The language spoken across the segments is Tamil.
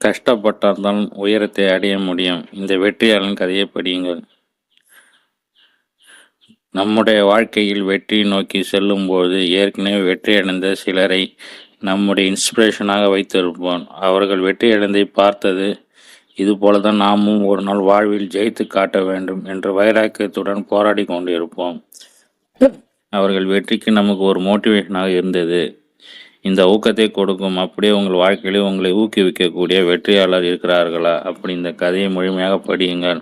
கஷ்டப்பட்டால் தான் உயரத்தை அடைய முடியும். இந்த வெற்றியாளன் கதையை படியுங்கள். நம்முடைய வாழ்க்கையில் வெற்றி நோக்கி செல்லும்போது ஏற்கனவே வெற்றியடைந்த சிலரை நம்முடைய இன்ஸ்பிரேஷனாக வைத்திருப்போம். அவர்கள் வெற்றியடைந்தை பார்த்தது இதுபோல தான் நாமும் ஒரு நாள் வாழ்வில் ஜெயித்து காட்ட வேண்டும் என்ற வைராக்கியத்துடன் போராடி கொண்டிருப்போம். அவர்கள் வெற்றிக்கு நமக்கு ஒரு மோட்டிவேஷனாக இருந்தது. இந்த ஊக்கத்தை கொடுக்கும். அப்படியே உங்கள் வாழ்க்கையிலே உங்களை ஊக்குவிக்கக்கூடிய வெற்றியாளர் இருக்கிறார்களா? அப்படி இந்த கதையை முழுமையாக படியுங்கள்.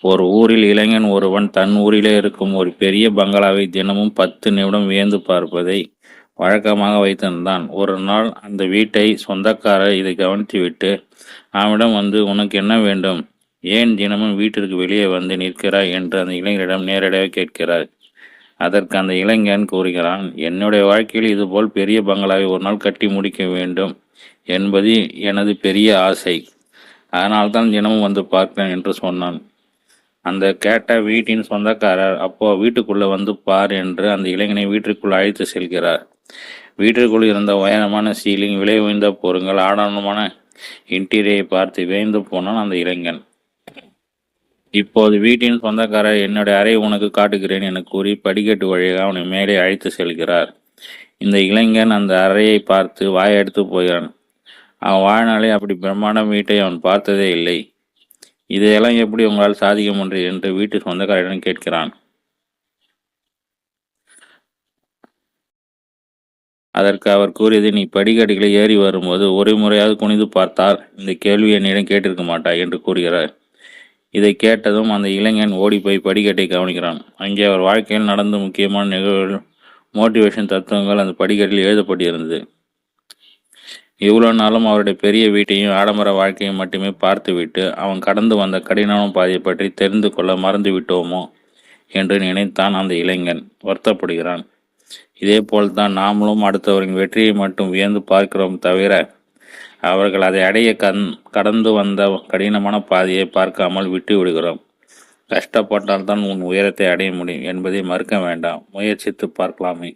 ஒரு ஊரில் இளைஞன் ஒருவன் தன் ஊரிலே இருக்கும் ஒரு பெரிய பங்களாவை தினமும் பத்து நிமிடம் வியந்து பார்ப்பதை வழக்கமாக வைத்திருந்தான். ஒரு நாள் அந்த வீட்டை சொந்தக்காரர் இதை கவனித்துவிட்டு அவனிடம் வந்து உனக்கு என்ன வேண்டும்? ஏன் தினமும் வீட்டிற்கு வெளியே வந்து நிற்கிறாய்? என்று அந்த இளைஞரிடம் நேரடியாக கேட்கிறார். அதற்கு அந்த இளைஞன் கூறுகிறான் என்னுடைய வாழ்க்கையில் இதுபோல் பெரிய பங்களாவை ஒரு நாள் கட்டி முடிக்க வேண்டும் என்பது எனது பெரிய ஆசை. அதனால்தான் தினமும் வந்து பார்க்கிறேன் என்று சொன்னான். அந்த கேட்ட வீட்டின் சொந்தக்காரர் அப்போ வீட்டுக்குள்ளே வந்து பார் என்று அந்த இளைஞனை வீட்டிற்குள் அழைத்து செல்கிறார். வீட்டிற்குள் இருந்த உயரமான சீலிங் விலை உயர்ந்த பொருங்கள் ஆடம்பரமான இன்டீரியரை பார்த்து வேந்து போனான் அந்த இளைஞன். இப்போது வீட்டின் சொந்தக்காரர் என்னுடைய அறை உனக்கு காட்டுகிறேன் என கூறி படிக்கட்டு வழியாக அவனை மேலே அழைத்து செல்கிறார். இந்த இளைஞன் அந்த அறையை பார்த்து வாயெடுத்து போகிறான். அவன் வாழ்நாளே அப்படி பிரம்மாண்டம் வீட்டை அவன் பார்த்ததே இல்லை. இதையெல்லாம் எப்படி உங்களால் சாதிக்க முடியும் என்று வீட்டு சொந்தக்காரரிடம் கேட்கிறான். அதற்கு அவர் கூறியது நீ படிக்கட்டுகளை ஏறி வரும்போது ஒரு முறையாவது குனிந்து பார்த்தால் இந்த கேள்வி என்னிடம் கேட்டிருக்க மாட்டாய் என்று கூறுகிறார். இதை கேட்டதும் அந்த இளைஞன் ஓடி போய் படிக்கட்டை கவனிக்கிறான். அங்கே அவர் வாழ்க்கையில் நடந்த முக்கியமான நிகழ்வுகள் மோட்டிவேஷன் தத்துவங்கள் அந்த படிக்கட்டில் எழுதப்பட்டிருந்தது. இவ்வளோ நாளும் அவருடைய பெரிய வீட்டையும் ஆடம்பர வாழ்க்கையும் மட்டுமே பார்த்துவிட்டு அவன் கடந்து வந்த கடினமான பாதையை பற்றி தெரிந்து கொள்ள மறந்து விட்டோமோ என்று நினைத்தான் அந்த இளைஞன் வருத்தப்படுகிறான். இதே போல்தான் நாமளும் அடுத்தவரின் வெற்றியை மட்டும் வியந்து பார்க்கிறோம் தவிர அவர்கள் அதை அடைய கண் கடந்து வந்த கடினமான பாதையை பார்க்காமல் விட்டு விடுகிறோம். கஷ்டப்பட்டால் தான் உன் உயரத்தை அடைய முடியும் என்பதை மறுக்க வேண்டாம். முயற்சித்து பார்க்கலாமே.